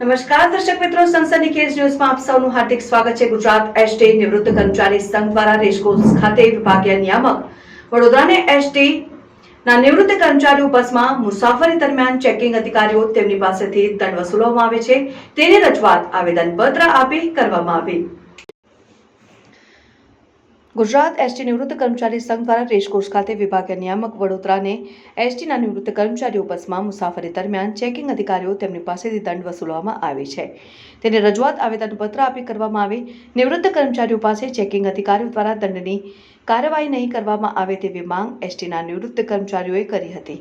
નમસ્કાર, દર્શક મિત્રો સંસદની કેસ ન્યૂઝમાં આપ સૌનું હાર્દિક સ્વાગત છે. ગુજરાત એસટી નિવૃત્ત કર્મચારી સંઘ દ્વારા રેસકોર્સ ખાતે વિભાગીય નિયામક વડોદરાને એસટી ના નિવૃત્ત કર્મચારીઓ બસમાં મુસાફરી દરમિયાન ચેકિંગ અધિકારીઓ તેમની પાસેથી દંડ વસૂલવામાં આવે છે. તેની રજૂઆત આવેદનપત્ર આપી કરવામાં આવી. ગુજરાત એસટી નિવૃત્ત કર્મચારી સંઘ દ્વારા રેસકોર્સ ખાતે વિભાગીય નિયામક વડોદરાને એસટીના નિવૃત્ત કર્મચારીઓ બસમાં મુસાફરી દરમિયાન ચેકિંગ અધિકારીઓ તેમની પાસેથી દંડ વસૂલવામાં આવે છે. તેને રજૂઆત આવેદનપત્ર આપી કરવામાં આવે. નિવૃત્ત કર્મચારીઓ પાસે ચેકિંગ અધિકારીઓ દ્વારા દંડની કાર્યવાહી નહીં કરવામાં આવે તેવી માંગ એસટીના નિવૃત્ત કર્મચારીઓએ કરી હતી.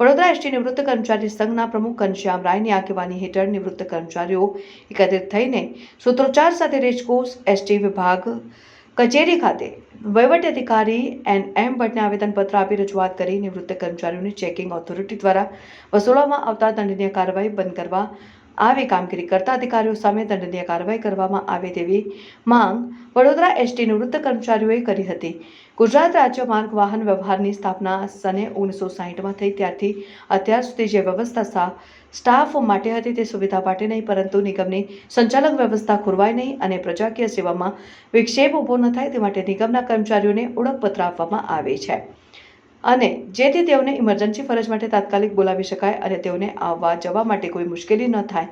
વડોદરા એસટી નિવૃત્ત કર્મચારી સંઘના પ્રમુખ ઘનશ્યામ રાયની આગેવાની હેઠળ નિવૃત્ત કર્મચારીઓ એકત્રિત થઈને સૂત્રોચ્ચાર સાથે રેસકોર્સ એસટી વિભાગ કચેરી ખાતે વહીવટી અધિકારી એન એમ ભટ્ટને આવેદનપત્ર આપી રજૂઆત કરી નિવૃત્ત કર્મચારીઓની ચેકિંગ ઓથોરિટી દ્વારા વસૂલવામાં આવતા દંડનીય કાર્યવાહી બંધ કરવા આવી કામગીરી કરતા અધિકારીઓ સામે દંડનીય કાર્યવાહી કરવામાં આવે તેવી માંગ વડોદરા એસટી નિવૃત્ત કર્મચારીઓએ કરી હતી. ગુજરાત રાજ્ય માર્ગ વાહન વ્યવહારની સ્થાપના સને ઓગણીસો સાહીઠમાં થઈ ત્યારથી અત્યાર સુધી જે વ્યવસ્થા સ્ટાફ માટે હતી તે સુવિધા માટે નહીં, પરંતુ નિગમની સંચાલક વ્યવસ્થા ખોરવાય નહીં અને પ્રજાકીય સેવામાં વિક્ષેપ ઊભો ન થાય તે માટે નિગમના કર્મચારીઓને ઓળખપત્ર આપવામાં આવે છે. અને જેથી તેઓને ઇમરજન્સી ફરજ માટે તાત્કાલિક બોલાવી શકાય અને તેઓને આવવા જવા માટે કોઈ મુશ્કેલી ન થાય.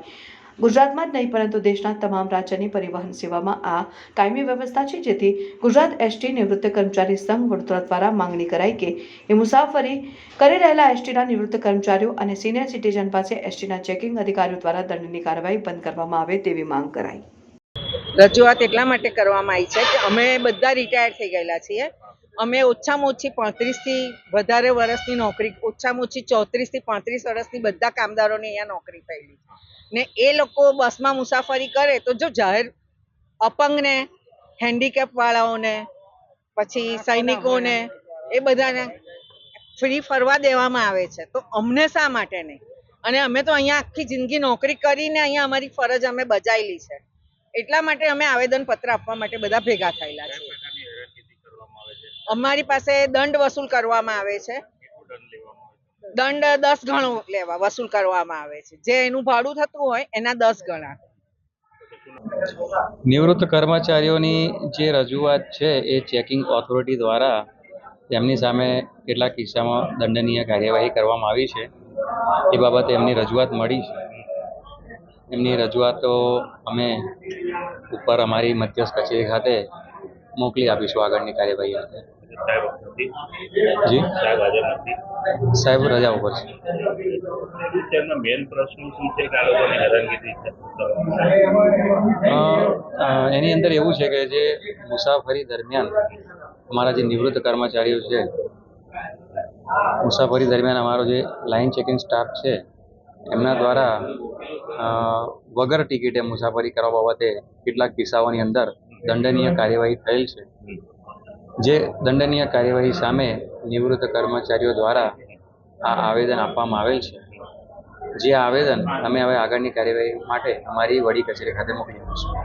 ગુજરાતમાં જ નહીં, પરંતુ દેશના તમામ રાજ્યની પરિવહન સેવામાં આ કાયમી વ્યવસ્થા છે, જેથી ગુજરાત એસટી નિવૃત્ત કર્મચારી સંઘ વડોદરા દ્વારા માંગણી કરાઈ કે એ મુસાફરી કરી રહેલા એસટીના નિવૃત્ત કર્મચારીઓ અને સિનિયર સિટીઝન પાસે એસટીના ચેકિંગ અધિકારીઓ દ્વારા દંડની કાર્યવાહી બંધ કરવામાં આવે તેવી માંગ કરાઈ. રજૂઆત એટલા માટે કરવામાં આવી છે કે અમે બધા રિટાયર થઈ ગયેલા છીએ. અમે ઓછામાં ઓછી પાંત્રીસથી વધારે વર્ષની નોકરી ઓછામાં ઓછી ચોત્રીસથી પાંત્રીસ વર્ષની બધા કામદારોને અહીંયા નોકરી થયેલી ને એ લોકો બસમાં મુસાફરી કરે તો જો જાહેર અપંગને હેન્ડીકેપ વાળાઓને પછી સૈનિકોને એ બધાને ફ્રી ફરવા દેવામાં આવે છે. તો અમને શા માટે નહીં? અને અમે તો અહીંયા આખી જિંદગી નોકરી કરીને અહીંયા અમારી ફરજ અમે બજાયેલી છે. એટલા માટે અમે આવેદનપત્ર આપવા માટે બધા ભેગા થયેલા છીએ. અમારી પાસે દંડ વસૂલ કરવામાં આવે છે. દંડ દસ ગણો લેવા વસૂલ કરવામાં આવે છે. જે એનું ભાડું થતું હોય એના દસ ગણા. નિવૃત્ત કર્મચારીઓની જે રજૂઆત છે એ ચેકિંગ ઓથોરિટી દ્વારા તેમની સામે કેટલાક કિસ્સામાં દંડનીય કાર્યવાહી કરવામાં આવી છે. એ બાબતે એમની રજૂઆત મળી છે. એમની રજૂઆતો અમે ઉપર અમારી મધ્યસ્થ કચેરી ખાતે મોકલી આપીશું આગળની કાર્યવાહી માટે. જી. સાહેબ આજે નથી સાહેબ રજા ઉપર છે. તેમના મેન પ્રશ્નો શું છે કે આ લોકોની હેરાનગતિ છે? અ, અ, એની અંદર એવું છે કે જે મુસાફરી દરમિયાન અમારા જે નિવૃત્ત કર્મચારીઓ છે મુસાફરી દરમિયાન અમારો જે લાઇન ચેકિંગ સ્ટાફ છે એમના દ્વારા વગર ટિકિટે મુસાફરી કરવા બાબતે કેટલાક કિસ્સાઓની અંદર દંડનીય કાર્યવાહી થયેલ છે. જે દંડનીય કાર્યવાહી સામે નિવૃત્ત કર્મચારીઓ દ્વારા આ આવેદન આપવામાં આવેલ છે. જે આવેદન અમે હવે આગળની કાર્યવાહી માટે અમારી વડી કચેરી ખાતે મોકલી આપીશું